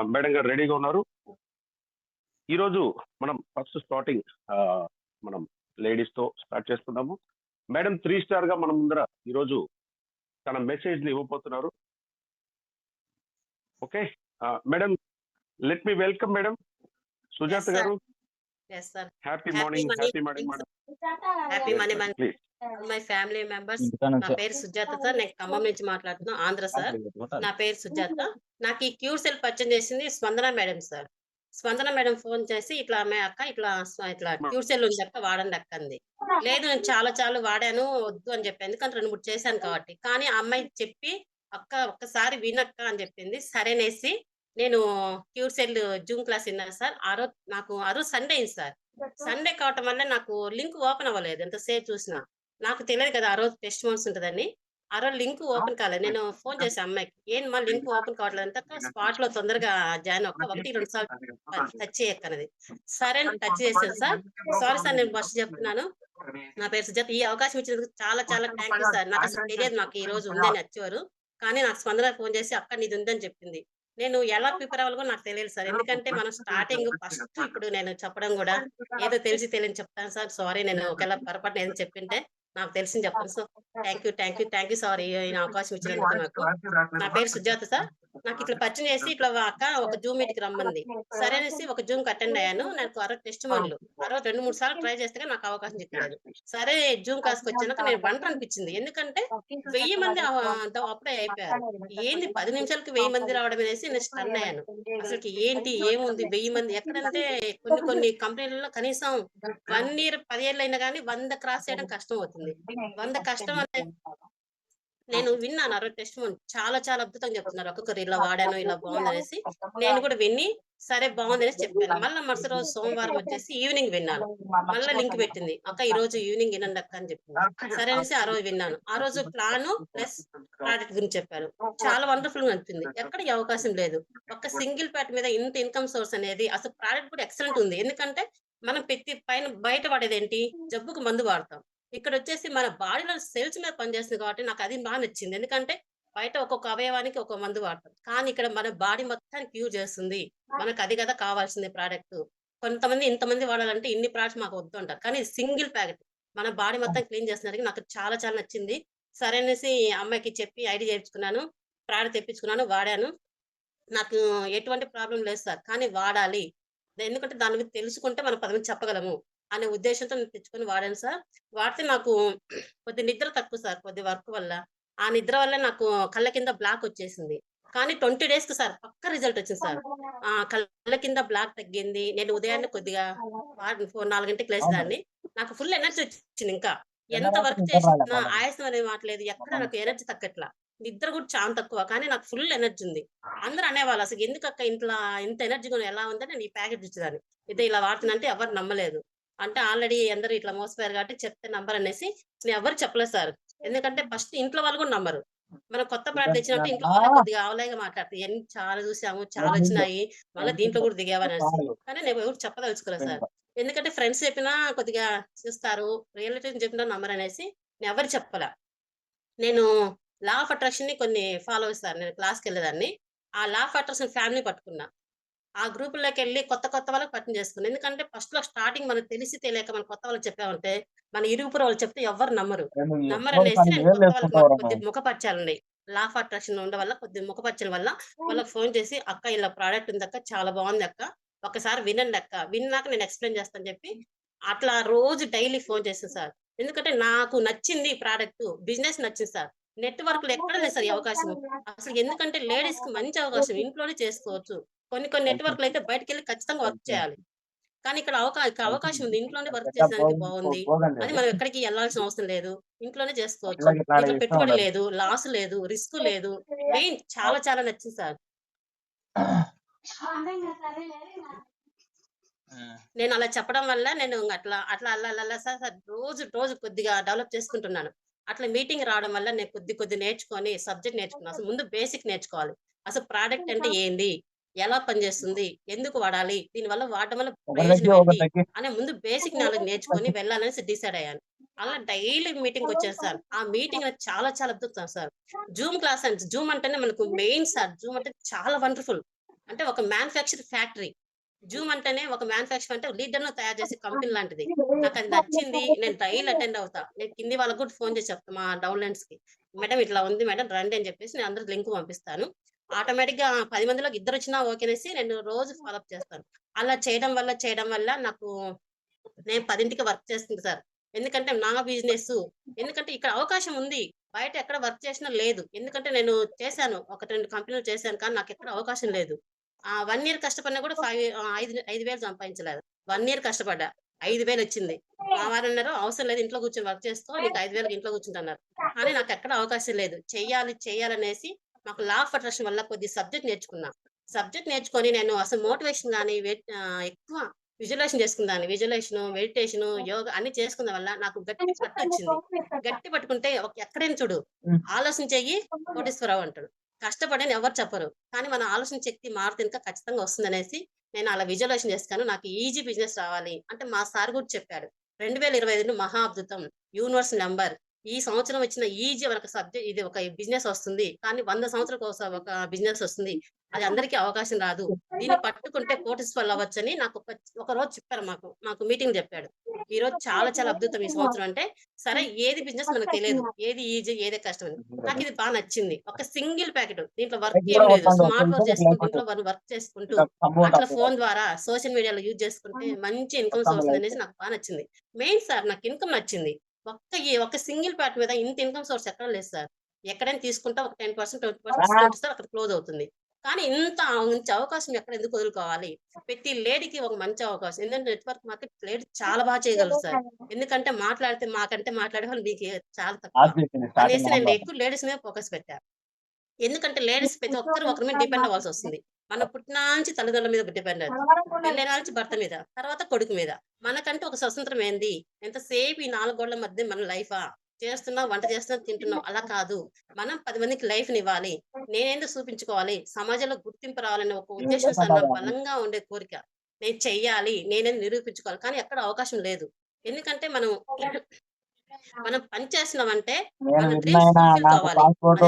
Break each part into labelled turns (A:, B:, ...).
A: Madam గారు రెడీగా ఉన్నారు. ఈరోజు మనం ఫస్ట్ స్టార్టింగ్ మనం లేడీస్తో స్టార్ట్ చేసుకుందాము మేడం త్రీ స్టార్గా మన ముందర ఈరోజు తన మెసేజ్ని ఇవ్వబోతున్నారు. Okay? Madam let me welcome madam. Sujatha. Garu. Happy morning. Happy morning madam.
B: Happy my family members నా పేరు సుజాత సార్. నేను ఖమ్మం నుంచి మాట్లాడుతున్నా. ఆంధ్ర సార్. నా పేరు సుజాత. నాకు ఈ క్యూర్ సెల్ పరిచయం చేసింది Spandana madam sir. Spandana madam phone చేసి ఇట్లా అమ్మాయి అక్క ఇట్లా ఇట్లా క్యూర్ సెల్ ఉంది అక్క వాడండి అక్క అంది. లేదు నేను చాలా చాలా వాడాను వద్దు అని చెప్పి ఎందుకంటే రెండు మూడు చేశాను కాబట్టి. కానీ ఆ అమ్మాయి చెప్పి అక్క ఒక్కసారి వినక్క అని చెప్పింది. సరేనేసి నేను క్యూర్ సెల్ జూమ్ క్లాస్ విన్నాను సార్. ఆ రోజు నాకు ఆ రోజు సండే అయింది సార్. సండే కావటం వల్ల నాకు లింక్ ఓపెన్ అవ్వలేదు. ఎంతసేపు చూసినా. నాకు తెలియదు కదా ఆ రోజు టెస్ట్ మోడ్స్ ఉంటుందని ఆ రోజు లింక్ ఓపెన్ కాలేదు నేను ఫోన్ చేసా అమ్మాయికి. ఏం మా లింక్ ఓపెన్ కావట్లేదు? అంటే స్పాట్లో తొందరగా జాయిన్ ఒక్క ఒకటి రెండు సార్లు టచ్ చేయక్కనది సరే అని టచ్ చేశాను సార్. సారీ సార్ నేను ఫస్ట్ చెప్తున్నాను. నా పేరు సుజాత. ఈ అవకాశం ఇచ్చినందుకు చాలా చాలా థ్యాంక్ యూ సార్. నాకు అసలు తెలియదు నాకు ఈ రోజు ఉందని వచ్చేవారు కానీ నాకు స్పందన ఫోన్ చేసి అక్క నీది ఉందని చెప్పింది. నేను ఎలా ప్రిపేర్ అవ్వాలి కూడా నాకు తెలియదు సార్. ఎందుకంటే మనం స్టార్టింగ్ ఫస్ట్ ఇప్పుడు నేను చెప్పడం కూడా ఏదో తెలిసి తెలియని చెప్తాను సార్. సారీ నేను ఒకవేళ పొరపాటు నేను చెప్పింటే నాకు తెలిసింది చెప్పాను so thank you thank you thank you sorry ఈ అవకాశం ఇచ్చినందుకు నాకు. నా పేరు సుజాత సార్. నాకు ఇట్లా పచ్చని చేసి ఇట్లా అక్క ఒక జూమ్ మీటింగ్ రమ్మంది. సరే అనేసి ఒక జూమ్ అటెండ్ అయ్యాను. నాకు అరవై టెస్ట్ మోడ్లు. అరవై రెండు మూడు సార్లు ట్రై చేస్తే నాకు అవకాశం చెప్పలేదు. సరే జూమ్ కాస్కి వచ్చాక నేను వంట అనిపించింది. ఎందుకంటే వెయ్యి మంది అంత అప్పుడే అయిపోయారు. ఏంది పది నిమిషాలకి వెయ్యి మంది రావడం అనేసి నేను స్టన్ అయ్యాను. అసలుకి ఏంటి ఏముంది? వెయ్యి మంది ఎక్కడంటే కొన్ని కొన్ని కంపెనీలలో కనీసం వన్ ఇయర్ పదిహేళ్ళు అయినా కానీ వంద క్రాస్ చేయడం కష్టం అవుతుంది. వంద కష్టం అనే నేను విన్నాను అరవై టెస్ట్ చాలా చాలా అద్భుతంగా చెప్తున్నారు. ఒక్కొక్కరు ఇలా వాడాను ఇలా బాగుంది అనేసి నేను కూడా విని సరే బాగుంది అనేసి చెప్పాను. మళ్ళీ మరుసటి రోజు సోమవారం వచ్చేసి ఈవినింగ్ విన్నాను. మళ్ళీ లింక్ పెట్టింది. అక్క ఈ రోజు ఈవినింగ్ వినండి అక్క అని చెప్పింది. సరే అనేసి ఆ రోజు విన్నాను. ఆ రోజు ప్లాన్ ప్లస్ ప్రాడక్ట్ గురించి చెప్పారు. చాలా వండర్ఫుల్గా అనిపించింది ఎక్కడ ఈ అవకాశం లేదు. ఒక్క సింగిల్ ప్యాట్ మీద ఇంత ఇన్కమ్ సోర్స్ అనేది అసలు ప్రోడక్ట్ కూడా ఎక్సలెంట్ ఉంది. ఎందుకంటే మనం ప్రతి పైన బయట పడేది ఏంటి జబ్బుకు మందు వాడతాం. ఇక్కడ వచ్చేసి మన బాడీలో సెల్స్ మీద పనిచేస్తుంది కాబట్టి నాకు అది బాగా నచ్చింది. ఎందుకంటే బయట ఒక్కొక్క అవయవానికి ఒక మందు వాడతాం. కానీ ఇక్కడ మన బాడీ మొత్తాన్ని క్యూర్ చేస్తుంది. మనకు అది కదా కావాల్సింది ప్రోడక్ట్ కొంతమంది ఇంతమంది వాడాలంటే ఇన్ని ప్రోడక్ట్స్ మాకు వద్దు అంటారు. కానీ సింగిల్ ప్యాకెట్ మన బాడీ మొత్తం క్లీన్ చేస్తున్నారు నాకు చాలా చాలా నచ్చింది. సరే అనేసి అమ్మాయికి చెప్పి ఐడి చేయించుకున్నాను. ప్రోడక్ట్ తెప్పించుకున్నాను వాడాను. నాకు ఎటువంటి ప్రాబ్లం లేదు సార్. కానీ వాడాలి. ఎందుకంటే దాని మీద తెలుసుకుంటే మనం పది మంది చెప్పగలము. అనే ఉద్దేశంతో నేను తెచ్చుకొని వాడాను సార్. వాడితే నాకు కొద్ది నిద్ర తక్కువ సార్ కొద్ది వర్క్ వల్ల. ఆ నిద్ర వల్ల నాకు కళ్ళ కింద బ్లాక్ వచ్చేసింది. కానీ ట్వంటీ డేస్కి సార్ పక్క రిజల్ట్ వచ్చింది సార్. ఆ కళ్ళ కింద బ్లాక్ తగ్గింది. నేను ఉదయాన్నే కొద్దిగా ఫోర్ నాలుగింటికి లేచేదాన్ని నాకు ఫుల్ ఎనర్జీ వచ్చింది ఇంకా. ఎంత వర్క్ చేసినా ఆయాసం అనేది మాట్లేదు. ఎక్కడ నాకు ఎనర్జీ తగ్గట్లా. నిద్ర కూడా చాలా తక్కువ. కానీ నాకు ఫుల్ ఎనర్జీ ఉంది. అందరూ అనేవాళ్ళు అసలు ఎందుకు అక్క ఇంట్లో ఇంత ఎనర్జీ కూడా ఎలా ఉందని నేను ఈ ప్యాకెట్ ఇచ్చేదాన్ని ఇదే ఇలా వాడుతున్నంటే ఎవరు నమ్మలేదు. అంటే ఆల్రెడీ అందరూ ఇట్లా మోసపోయారు కాబట్టి చెప్తే నంబర్ అనేసి నేను ఎవరు చెప్పలేదు సార్. ఎందుకంటే ఫస్ట్ ఇంట్లో వాళ్ళు కూడా నమ్మరు. మనం కొత్త ప్రోడక్ట్ తెచ్చినట్టు ఇంట్లో వాళ్ళు కొద్దిగా ఆవలాగా మాట్లాడతారు. ఎన్ని చాలా చూసాము చాలా వచ్చినాయి మళ్ళీ దీంట్లో కూడా దిగావనేసి కానీ నేను ఎవరు చెప్పదలుచుకోలేదు సార్. ఎందుకంటే ఫ్రెండ్స్ చెప్పినా కొద్దిగా చూస్తారు రియాలిటీ చెప్పినా నమ్మరు అనేసి నేను ఎవరు చెప్పలే. నేను లా ఆఫ్ అట్రాక్షన్ని కొన్ని ఫాలో చేస్తాను నేను క్లాస్కి వెళ్ళేదాన్ని. ఆ లా ఆఫ్ అట్రాక్షన్ ఫ్యామిలీ పట్టుకున్నా. ఆ గ్రూపుల్లోకి వెళ్ళి కొత్త కొత్త వాళ్ళకి పట్టణం చేసుకున్నాను ఎందుకంటే ఫస్ట్లో స్టార్టింగ్ మనకు తెలిసి తెలియక మన కొత్త వాళ్ళకి చెప్పామంటే మన ఇరుగుపుర వాళ్ళు చెప్తే ఎవరు నమ్మరు. నమ్మరు అనేసి నేను కొత్త వాళ్ళకి మాకు కొద్ది ముఖపరచాలండి లా ఆఫ్ అట్రాక్షన్ ఉండడం వల్ల కొద్ది ముఖపరచడం వల్ల వాళ్ళకి ఫోన్ చేసి అక్క ఇలా ప్రోడక్ట్ ఉంది అక్క చాలా బాగుంది అక్క ఒకసారి వినండి అక్క విన్నాక నేను ఎక్స్ప్లెయిన్ చేస్తాను చెప్పి అట్లా రోజు డైలీ ఫోన్ చేస్తాను సార్. ఎందుకంటే నాకు నచ్చింది ప్రోడక్ట్ బిజినెస్ నచ్చింది సార్. నెట్వర్క్లో ఎక్కడ లేదు సార్ ఈ అవకాశం. అసలు ఎందుకంటే లేడీస్కి మంచి అవకాశం ఇంట్లోనే చేసుకోవచ్చు. కొన్ని కొన్ని నెట్వర్క్లు అయితే బయటకు వెళ్ళి ఖచ్చితంగా వర్క్ చేయాలి. కానీ ఇక్కడ అవకాశం అవకాశం ఉంది. ఇంట్లోనే వర్క్ చేసడానికి బాగుంది. అది మనం ఎక్కడికి వెళ్ళాల్సిన అవసరం లేదు. ఇంట్లోనే చేసుకోవచ్చు. ఇక్కడ పెట్టుబడి లేదు లాస్ లేదు రిస్క్ లేదు. మెయిన్ చాలా చాలా నచ్చింది సార్. నేను అలా చెప్పడం వల్ల నేను అట్లా అట్లా అలా అలా అలా సార్ సార్ రోజు రోజు కొద్దిగా డెవలప్ చేసుకుంటున్నాను. అట్లా మీటింగ్ రావడం వల్ల నేను కొద్ది కొద్ది నేర్చుకొని సబ్జెక్ట్ నేర్చుకున్నాను అసలు ముందు బేసిక్ నేర్చుకోవాలి. అసలు ప్రోడక్ట్ అంటే ఏంది? ఎలా పనిచేస్తుంది? ఎందుకు వాడాలి? దీని వల్ల వాడడం వల్ల ప్రయోజనం అనే ముందు బేసిక్ నాలెడ్జ్ నేర్చుకొని వెళ్ళాలనేసి డిసైడ్ అయ్యాను. అలా డైలీ మీటింగ్ వచ్చారు సార్. ఆ మీటింగ్ చాలా చాలా అద్భుతం సార్. జూమ్ క్లాస్ అంటే జూమ్ అంటేనే మనకు మెయిన్ సార్. జూమ్ అంటే చాలా వండర్ఫుల్. అంటే ఒక మ్యానుఫ్యాక్చర్ ఫ్యాక్టరీ. జూమ్ అంటేనే ఒక మ్యానుఫ్యాక్చర్ అంటే లీడర్ తయారు చేసే కంపెనీ లాంటిది. నాకు అది నచ్చింది. నేను ట్రైల్ అటెండ్ అవుతా. నేను కింది వాళ్ళకు కూడా ఫోన్ చేసి చెప్తా మా డౌన్లైన్స్కి మేడం ఇట్లా ఉంది మేడం రండి అని చెప్పేసి నేను అందరికి లింక్ పంపిస్తాను. ఆటోమేటిక్గా పది మందిలో ఇద్దరు వచ్చినా ఓకేనేసి నేను రోజు ఫాలోఅప్ చేస్తాను. అలా చేయడం వల్ల చేయడం వల్ల నాకు నేను పదింటికి వర్క్ చేస్తుంది సార్. ఎందుకంటే నా బిజినెస్ ఎందుకంటే ఇక్కడ అవకాశం ఉంది. బయట ఎక్కడ వర్క్ చేసినా లేదు. ఎందుకంటే నేను చేశాను ఒక రెండు కంపెనీలు చేశాను కానీ నాకు ఎక్కడ అవకాశం లేదు. ఆ వన్ ఇయర్ కష్టపడినా కూడా ఫైవ్ ఐదు ఐదు వేలు సంపాదించలేదు. వన్ ఇయర్ కష్టపడ్డా. ఐదు వేలు వచ్చింది. మా వారు అన్నారు అవసరం లేదు ఇంట్లో కూర్చొని వర్క్ చేసుకో నీకు ఐదు వేలకు ఇంట్లో కూర్చుంటున్నారు. కానీ నాకు ఎక్కడ అవకాశం లేదు. చెయ్యాలి చెయ్యాలనేసి మాకు లా ఆఫ్ అట్రాక్షన్ వల్ల కొద్ది సబ్జెక్ట్ నేర్చుకున్నా. సబ్జెక్ట్ నేర్చుకొని నేను అసలు మోటివేషన్ కానీ ఎక్కువ విజువలైజేషన్ చేసుకున్నాను విజువలైజేషన్ మెడిటేషన్ యోగా అన్ని చేసుకున్న వల్ల నాకు గట్టి పట్టు వచ్చింది. గట్టి పట్టుకుంటే ఒక ఎక్కడైనా చూడు ఆలోచన చెయ్యి కోటేశ్వరరావు అంటాడు. కష్టపడి అని ఎవరు చెప్పరు. కానీ మన ఆలోచన శక్తి మారితే ఇంకా ఖచ్చితంగా వస్తుంది అనేసి నేను అలా విజువలైజేషన్ చేస్తాను. నాకు ఈజీ బిజినెస్ రావాలి. అంటే మా సార్ కూడా చెప్పాడు. రెండు వేల ఇరవై ఐదు మహా అద్భుతం. యూనివర్స్ నెంబర్ ఈ సంవత్సరం వచ్చిన ఈజీ ఒక సబ్జెక్ట్ ఇది ఒక బిజినెస్ వస్తుంది. కానీ వంద సంవత్సరాల కోసం ఒక బిజినెస్ వస్తుంది. అది అందరికీ అవకాశం రాదు. దీన్ని పట్టుకుంటే కోటీశ్వర్లు అవ్వచ్చని నాకు ఒక రోజు చెప్పారు మాకు. మాకు మీటింగ్ చెప్పాడు. ఈ రోజు చాలా చాలా అద్భుతం ఈ సంవత్సరం అంటే సరే ఏది బిజినెస్ మనకు తెలియదు. ఏది ఈజీ ఏది కష్టం అని. నాకు ఇది బాగా నచ్చింది. ఒక సింగిల్ ప్యాకెట్ దీంట్లో వర్క్ ఏం లేదు. స్మార్ట్ వర్క్ చేసుకుంటూ ఇంట్లో వర్క్ చేసుకుంటూ అట్లా ఫోన్ ద్వారా సోషల్ మీడియాలో యూజ్ చేసుకుంటే మంచి ఇన్కమ్ సోర్స్ అనేసి నాకు బాగా నచ్చింది. మెయిన్ సార్ నాకు ఇన్కమ్ నచ్చింది. ఒక్క ఈ ఒక్క సింగిల్ ప్యాట్ మీద ఇంత ఇన్కమ్ సోర్స్ ఎక్కడ లేదు సార్. ఎక్కడైనా తీసుకుంటే ఒక ten percent twenty percent sir అక్కడ క్లోజ్ అవుతుంది. కానీ ఇంత మంచి అవకాశం ఎక్కడ ఎందుకు వదులుకోవాలి? ప్రతి లేడీకి ఒక మంచి అవకాశం. ఎందుకంటే నెట్వర్క్ మార్కెట్ లేడీ చాలా బాగా చేయగలరు సార్. ఎందుకంటే మాట్లాడితే మాకంటే మాట్లాడే వాళ్ళు మీకు చాలా తక్కువ. అనేసి నేను ఎక్కువ లేడీస్ మీద ఫోకస్ పెట్టా. ఎందుకంటే లేడీస్ ప్రతి ఒక్కరు ఒకరి మీద డిపెండ్ అవ్వాల్సి వస్తుంది. మన పుట్టినాంచి తల్లిదండ్రుల మీద డిపెండ్ అవుతుంది పెళ్ళైన నుంచి భర్త మీద తర్వాత కొడుకు మీద. మనకంటే ఒక స్వతంత్రం ఏంది? ఎంతసేపు ఈ నాలుగు గోళ్ళ మధ్య మన లైఫా చేస్తున్నాం వంట చేస్తున్నాం తింటున్నాం అలా కాదు. మనం పది మందికి లైఫ్ ఇవ్వాలి. నేనేందుకు చూపించుకోవాలి? సమాజంలో గుర్తింపు రావాలనే ఒక ఉద్దేశం సార్ నాకు బలంగా ఉండే కోరిక. నేను చెయ్యాలి నేనే నిరూపించుకోవాలి? కానీ ఎక్కడ అవకాశం లేదు. ఎందుకంటే మనం మనం పని చేస్తున్నామంటే మన డ్రీమ్స్ కావాలి.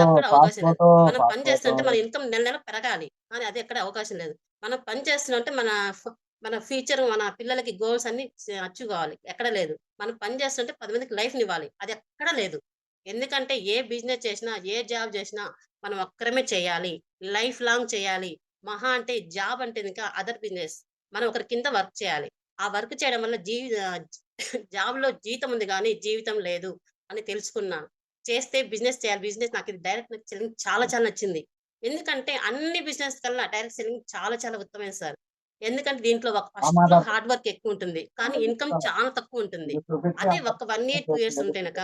B: ఎక్కడ అవకాశం లేదు. మనం పని చేస్తుంటే మన ఇన్కమ్ నెల నెల పెరగాలి. కానీ అది ఎక్కడ అవకాశం లేదు. మనం పని చేస్తున్నామంటే మన మన ఫ్యూచర్ మన పిల్లలకి గోల్స్ అన్ని అచీవ్ కావాలి ఎక్కడ లేదు. మనం పని చేస్తుంటే పది మందికి లైఫ్ ఇవ్వాలి. అది ఎక్కడ లేదు. ఎందుకంటే ఏ బిజినెస్ చేసినా ఏ జాబ్ చేసినా మనం ఒక్కరమే చేయాలి. లైఫ్ లాంగ్ చేయాలి. మహా అంటే జాబ్ అంటే ఇంకా అదర్ బిజినెస్. మనం ఒకరి కింద వర్క్ చేయాలి. ఆ వర్క్ చేయడం వల్ల జీవి జాబ్లో జీతం ఉంది కానీ జీవితం లేదు అని తెలుసుకున్నాను చేస్తే బిజినెస్ చేయాలి. బిజినెస్ నాకు ఇది డైరెక్ట్ సెల్లింగ్ చాలా చాలా నచ్చింది. ఎందుకంటే అన్ని బిజినెస్ కన్నా డైరెక్ట్ సెల్లింగ్ చాలా చాలా ఉత్తమమైన సార్. ఎందుకంటే దీంట్లో ఒక ఫస్ట్ హార్డ్ వర్క్ ఎక్కువ ఉంటుంది. కానీ ఇన్కమ్ చాలా తక్కువ ఉంటుంది. అదే ఒక వన్ ఇయర్ టూ ఇయర్స్ ఉంటేనక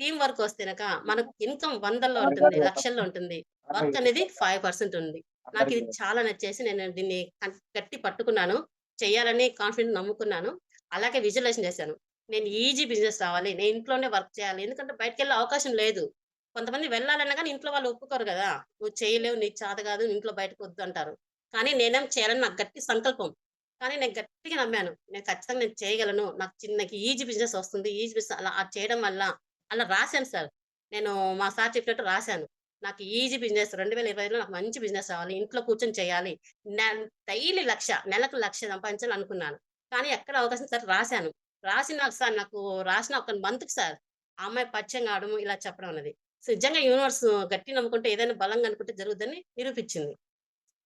B: టీం వర్క్ వస్తేనక మనకు ఇన్కమ్ వందల్లో ఉంటుంది లక్షల్లో ఉంటుంది. వర్క్ అనేది ఫైవ్ పర్సెంట్ ఉంది. నాకు ఇది చాలా నచ్చేసి నేను దీన్ని గట్టి పట్టుకున్నాను. చేయాలని కాన్ఫిడెంట్ నమ్ముకున్నాను. అలాగే విజువలైజేషన్ చేశాను. నేను ఈజీ బిజినెస్ రావాలి. నేను ఇంట్లోనే వర్క్ చేయాలి. ఎందుకంటే బయటకు వెళ్ళే అవకాశం లేదు. కొంతమంది వెళ్ళాలన్నా కానీ ఇంట్లో వాళ్ళు ఒప్పుకోరు కదా. నువ్వు చేయలేవు నీకు చేత కాదు ఇంట్లో బయటకు వద్దు అంటారు. కానీ నేనేం చేయాలని నాకు గట్టి సంకల్పం. కానీ నేను గట్టిగా నమ్మాను. నేను ఖచ్చితంగా నేను చేయగలను. నాకు చిన్నకి ఈజీ బిజినెస్ వస్తుంది. ఈజీ బిజినెస్ అలా అది చేయడం వల్ల అలా రాశాను సార్. నేను మా సార్ చెప్పినట్టు రాశాను. నాకు ఈజీ బిజినెస్ రెండు వేల ఇరవైలో నాకు మంచి బిజినెస్ రావాలి. ఇంట్లో కూర్చొని చేయాలి. డైలీ లక్ష నెలకు లక్ష సంపాదించాలి అనుకున్నాను. కానీ ఎక్కడ అవకాశం సార్ రాశాను. రాసిన సార్ నాకు రాసిన ఒక మంత్కి సార్ ఆ అమ్మాయి పరిచయం కావడం ఇలా చెప్పడం అన్నది సో నిజంగా యూనివర్స్ గట్టి నమ్ముకుంటే ఏదైనా బలంగా అనుకుంటే జరుగుతుందని నిరూపించింది.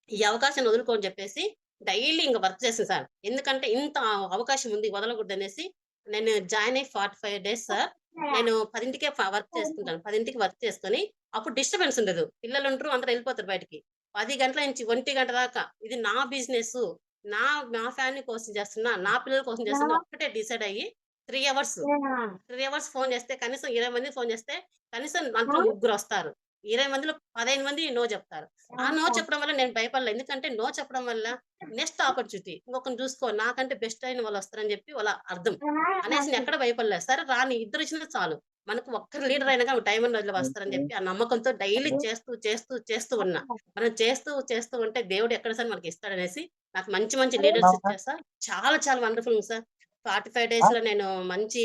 B: ఈ అవకాశం వదులుకోని చెప్పేసి డైలీ ఇంకా వర్క్ చేస్తాను సార్. ఎందుకంటే ఇంత అవకాశం ఉంది వదలకూడదు అనేసి నేను జాయిన్ అయ్యి ఫార్టీ ఫైవ్ డేస్ సార్ నేను పదింటికే వర్క్ చేసుకుంటాను పదింటికి వర్క్ చేసుకొని అప్పుడు డిస్టర్బెన్స్ ఉండదు. పిల్లలు ఉంటారు అందరూ వెళ్ళిపోతారు బయటికి. పది గంటల నుంచి ఒంటి గంట దాకా ఇది నా బిజినెస్ నా నా ఫ్యామిలీ కోసం చేస్తున్నా నా పిల్లల కోసం చేస్తున్నా ఒక్కటే డిసైడ్ అయ్యి three hours. Three hours phone చేస్తే కనీసం ఇరవై మంది ఫోన్ చేస్తే కనీసం దాంట్లో ముగ్గురు వస్తారు. ఇరవై మందిలో పదిహేను మంది నో చెప్తారు. ఆ నో చెప్పడం వల్ల నేను భయపడలేదు ఎందుకంటే నో చెప్పడం వల్ల నెక్స్ట్ ఆపర్చునిటీ ఇంకొకరిని చూసుకో నాకంటే బెస్ట్ అయిన వాళ్ళు వస్తారని చెప్పి వాళ్ళ అర్థం. అనేసి నేను ఎక్కడ భయపడలేదు. సరే రాని ఇద్దరు ఇచ్చినా చాలు. మనకు ఒక్కరు లీడర్ అయినా కానీ టైం రోజులు వస్తారని చెప్పి ఆ నమ్మకంతో డైలీ చేస్తూ చేస్తూ చేస్తూ ఉన్నా. మనం చేస్తూ చేస్తూ ఉంటే దేవుడు ఎక్కడ సార్ మనకి ఇస్తాడనేసి నాకు మంచి మంచి లీడర్స్ ఇచ్చారు సార్. చాలా చాలా వండర్ఫుల్ సార్. ఫార్టీ ఫైవ్ డేస్లో నేను మంచి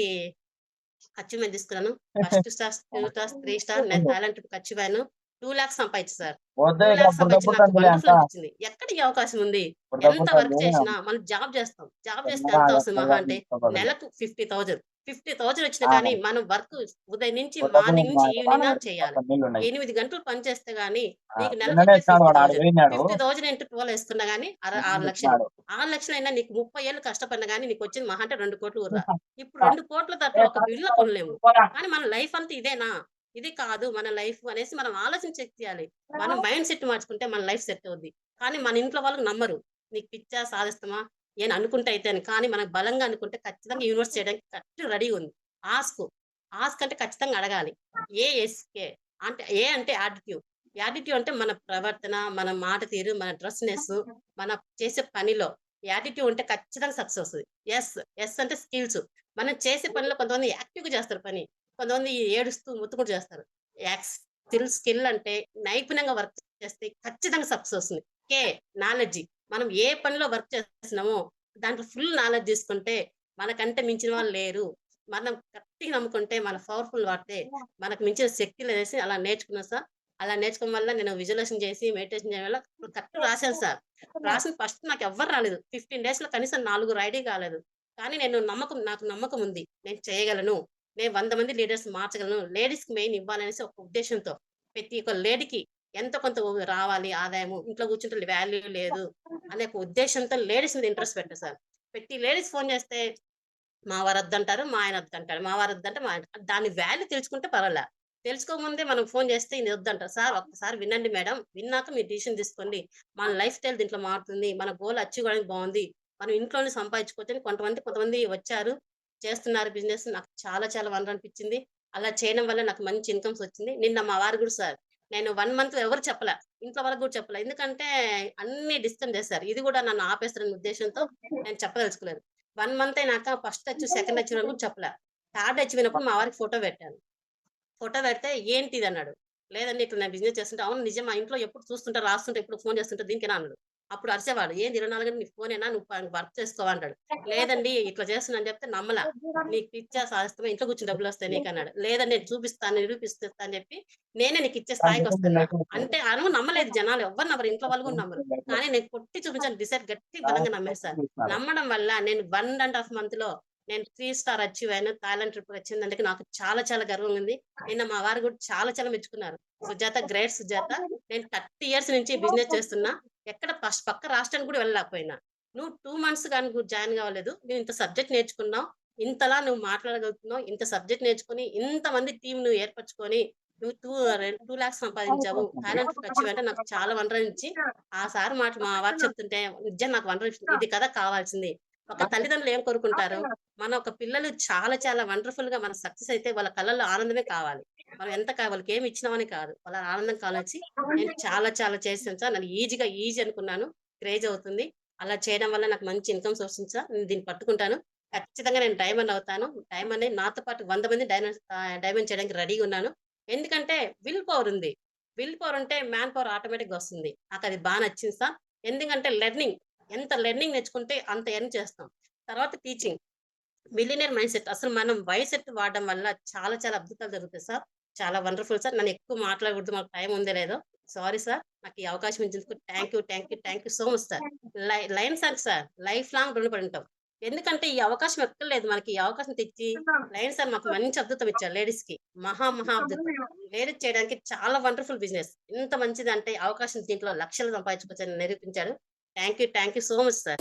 B: అచీవ్మెంట్ తీసుకున్నాను. First star two star three star నేను టాలెంట్ అచీవ్ అయ్యాను టూ లాక్స్ సంపాదించు సార్.
C: వద్దు
B: టూ
C: ఇక
B: లాక్స్ సంపాదించి
C: అప్పుడు
B: నాకు
C: తగ్గుతుంది
B: wonderful
C: అంత
B: అనిపించింది ఎక్కడ ఈ అవకాశం ఉంది? ఎంత వర్క్ చేసినా మనం జాబ్ చేస్తాం. జాబ్ చేస్తే ఎంత వస్తుంది మహా అంటే నెలకు ఫిఫ్టీ థౌజండ్. ఫిఫ్టీ థౌజండ్ వచ్చినా. కానీ మనం వర్క్ ఉదయం నుంచి మార్నింగ్ నుంచి ఈవినింగ్ దాకా చేయాలి. ఎనిమిది గంటలు పని చేస్తే గానీ నీకు ఫిఫ్టీ థౌజండ్ ఇంటూ ట్వెల్వ్ వేసుకున్నా గానీ ఆరు లక్షలు. ఆరు లక్షలు అయినా నీకు ముప్పై ఏళ్ళు కష్టపడినా గానీ నీకు వచ్చింది మహా అంటే రెండు కోట్లు ఊరా ఇప్పుడు రెండు కోట్ల తట్టు ఒక బిల్లు కొనలేము. కానీ మన లైఫ్ అంతా ఇదేనా? ఇది కాదు మన లైఫ్ అనేసి మనం ఆలోచన చెక్ చేయాలి. మనం మైండ్ సెట్ మార్చుకుంటే మన లైఫ్ సెట్ అవుద్ది. కానీ మన ఇంట్లో వాళ్ళకి నమ్మరు. నీకు పిచ్చా సాధిస్తామా? నేను అనుకుంటే అయితే అని కానీ మనకు బలంగా అనుకుంటే ఖచ్చితంగా యూనివర్స్ చేయడానికి కరెక్ట్ రెడీ ఉంది. ఆస్క్ ఆస్క్ అంటే ఖచ్చితంగా అడగాలి. ఏ ఎస్కే అంటే ఏ అంటే యాటిట్యూడ్ యాటిట్యూడ్ అంటే మన ప్రవర్తన మన మాట తీరు మన డ్రెస్నెస్ మన చేసే పనిలో. యాటిట్యూడ్ ఉంటే ఖచ్చితంగా సక్సెస్ వస్తుంది. ఎస్ ఎస్ అంటే స్కిల్స్ మనం చేసే పనిలో కొంతమంది యాక్టివ్గా చేస్తారు పని. కొంతమంది ఏడుస్తూ ముత్తుకుంటూ చేస్తారు. స్కిల్ స్కిల్ అంటే నైపుణ్యంగా వర్క్ చేస్తే ఖచ్చితంగా సక్సెస్ వస్తుంది. కే నాలెడ్జ్ మనం ఏ పనిలో వర్క్ చేస్తున్నామో దాంట్లో ఫుల్ నాలెడ్జ్ తీసుకుంటే మనకంటే మించిన వాళ్ళు లేరు. మనం గట్టిగా నమ్ముకుంటే మన పవర్ఫుల్ వాడితే మనకు మించిన శక్తి లేదేసి అలా నేర్చుకున్నాను సార్. అలా నేర్చుకోవడం వల్ల నేను విజువలేషన్ చేసి మెడిటేషన్ చేయడం వల్ల కరెక్ట్ రాశాను సార్. రాసిన ఫస్ట్ నాకు ఎవ్వరు రాలేదు. ఫిఫ్టీన్ డేస్లో కనీసం నాలుగు రైడీ కాలేదు. కానీ నేను నమ్మకం నాకు నమ్మకం ఉంది. నేను చేయగలను. నేను వంద మంది లీడర్స్ మార్చగలను. లేడీస్కి మెయిన్ ఇవ్వాలనేసి ఒక ఉద్దేశంతో ప్రతి ఒక్క లేడీకి ఎంత కొంత రావాలి ఆదాయము ఇంట్లో కూర్చుంటే వాల్యూ లేదు అనే ఒక ఉద్దేశంతో లేడీస్ మీద ఇంట్రెస్ట్ పెట్టారు సార్. పెట్టి లేడీస్ ఫోన్ చేస్తే మా వారు వద్దంటారు మా ఆయన వద్దంటారు మా వారు వద్దంటే మా ఆయన దాని వాల్యూ తెలుసుకుంటే పర్వాలే. తెలుసుకోకముందే మనం ఫోన్ చేస్తే ఇది వద్దంటారు. సార్ ఒక్కసారి వినండి మేడం విన్నాక మీరు డిసిషన్ తీసుకోండి. మన లైఫ్ స్టైల్ దీంట్లో మారుతుంది మన గోల్ అచీవ్ అవ్వడానికి బాగుంది మనం ఇంట్లోనే సంపాదించుకోవచ్చు కొంతమంది కొంతమంది వచ్చారు చేస్తున్నారు బిజినెస్ నాకు చాలా చాలా వనరు అనిపించింది. అలా చేయడం వల్ల నాకు మంచి ఇన్కమ్స్ వచ్చింది. నిన్న మా వారు కూడా సార్ నేను వన్ మంత్ ఎవరు చెప్పలే ఇంట్లో వాళ్ళకి కూడా చెప్పలే. ఎందుకంటే అన్ని డిస్కస్ చేశారు. ఇది కూడా నన్ను ఆపేస్తారనే ఉద్దేశంతో నేను చెప్పదలుచుకోలేదు. వన్ మంత్ అయినాక ఫస్ట్ వచ్చి సెకండ్ వచ్చి కూడా చెప్పలే. థర్డ్ వచ్చి వినప్పుడు మా వారికి ఫోటో పెట్టాను. ఫోటో పెడితే ఏంటి ఇది అన్నాడు. లేదండి ఇట్లా నేను బిజినెస్ చేస్తుంటే అవును నిజం మా ఇంట్లో ఎప్పుడు చూస్తుంటే రాస్తుంటే ఎప్పుడు ఫోన్ చేస్తుంటే దీనికి అన్నాడు. అప్పుడు అరిచేవాడు ఏంది ఇరవై నాలుగు నీ ఫోనేనా? నువ్వు వర్క్ చేసుకోవాలంటాడు లేదండి ఇట్లా చేస్తున్నా అని చెప్తే నమ్మలా. నీకు పిచ్చా సాధిస్తామా? ఇంట్లో కూర్చుని డబ్బులు వస్తాయి నీకు అన్నాడు లేదండి నేను చూపిస్తాను నిరూపిస్తా అని చెప్పి నేనే నీకు ఇచ్చే స్థాయికి వస్తున్నా అంటే అను నమ్మలేదు జనాలు. ఎవరు నమ్మరు. ఇంట్లో వాళ్ళు కూడా నమ్మరు. కానీ నేను కొట్టి చూపించాను డిసైడ్ గట్టి బలంగా నమ్మేశాను నమ్మడం వల్ల నేను వన్ అండ్ హాఫ్ మంత్లో నేను త్రీ స్టార్ అచీవ్ అయిన థాయిలాండ్ ట్రిప్ వచ్చింది. అందుకే నాకు చాలా చాలా గర్వంగా ఉంది. నిన్న మా వారు కూడా చాలా చాలా మెచ్చుకున్నారు. సుజాత గ్రేట్ సుజాత. నేను థర్టీ ఇయర్స్ నుంచి బిజినెస్ చేస్తున్నా. ఎక్కడ ఫస్ట్ పక్క రాష్ట్రానికి కూడా వెళ్ళలేకపోయినా. నువ్వు టూ మంత్స్ కానీ జాయిన్ కావలేదు. నువ్వు ఇంత సబ్జెక్ట్ నేర్చుకున్నావు. ఇంతలా నువ్వు మాట్లాడగలుగుతున్నావు. ఇంత సబ్జెక్ట్ నేర్చుకుని ఇంతమంది టీం నువ్వు ఏర్పరచుకొని నువ్వు టూ టూ లాక్స్ సంపాదించావు. థాయిలాండ్ ట్రిప్ వచ్చి అంటే నాకు చాలా వనరు ఇచ్చి ఆ సార్ మాట మా వారు చెప్తుంటే నిజం నాకు ఇచ్చింది. ఇది కదా కావాల్సింది. ఒక తల్లిదండ్రులు ఏం కోరుకుంటారు? మన ఒక పిల్లలు చాలా చాలా వండర్ఫుల్గా మన సక్సెస్ అయితే వాళ్ళ కళ్ళల్లో ఆనందమే కావాలి. మనం ఎంత వాళ్ళకి ఏమి ఇచ్చినామని కాదు. వాళ్ళ ఆనందం కావాలొచ్చి నేను చాలా చాలా చేసాను సార్. నేను ఈజీగా ఈజీ అనుకున్నాను. క్రేజ్ అవుతుంది. అలా చేయడం వల్ల నాకు మంచి ఇన్కమ్ వస్తుంది సార్. నేను దీన్ని పట్టుకుంటాను. ఖచ్చితంగా నేను డైమండ్ అవుతాను. డైమండ్ నాతో పాటు వంద మంది డైమండ్ డైమండ్ చేయడానికి రెడీగా ఉన్నాను. ఎందుకంటే విల్ పవర్ ఉంది. విల్ పవర్ ఉంటే మ్యాన్ పవర్ ఆటోమేటిక్గా వస్తుంది. నాకు అది బాగా నచ్చింది సార్. ఎందుకంటే లెర్నింగ్. ఎంత లెర్నింగ్ నేర్చుకుంటే అంత ఎర్న్ చేస్తాం. తర్వాత టీచింగ్ మిలినియర్ మైండ్ సెట్ అసలు మనం మైండ్ సెట్ వాడడం వల్ల చాలా చాలా అద్భుతాలు జరుగుతాయి సార్. చాలా వండర్ఫుల్ సార్. నన్ను ఎక్కువ మాట్లాడకూడదు మాకు టైం ఉందే లేదో. Sorry sir. నాకు ఈ అవకాశం ఇచ్చినందుకు thank you thank you thank you so much sir. Line sir sir. Life long రుణపడి ఉంటాం ఎందుకంటే ఈ అవకాశం ఎక్కర్లేదు మనకి. ఈ అవకాశం తెచ్చి లైన్ సార్ మాకు మంచి అద్భుతం ఇచ్చారు లేడీస్కి. మహా మహా అద్భుతం. లేడీస్ చేయడానికి చాలా వండర్ఫుల్ బిజినెస్ ఇంత మంచిది అంటే అవకాశం దీంట్లో లక్షలు సంపాదించుకోవచ్చని నిరూపించాడు. Thank you thank you so much sir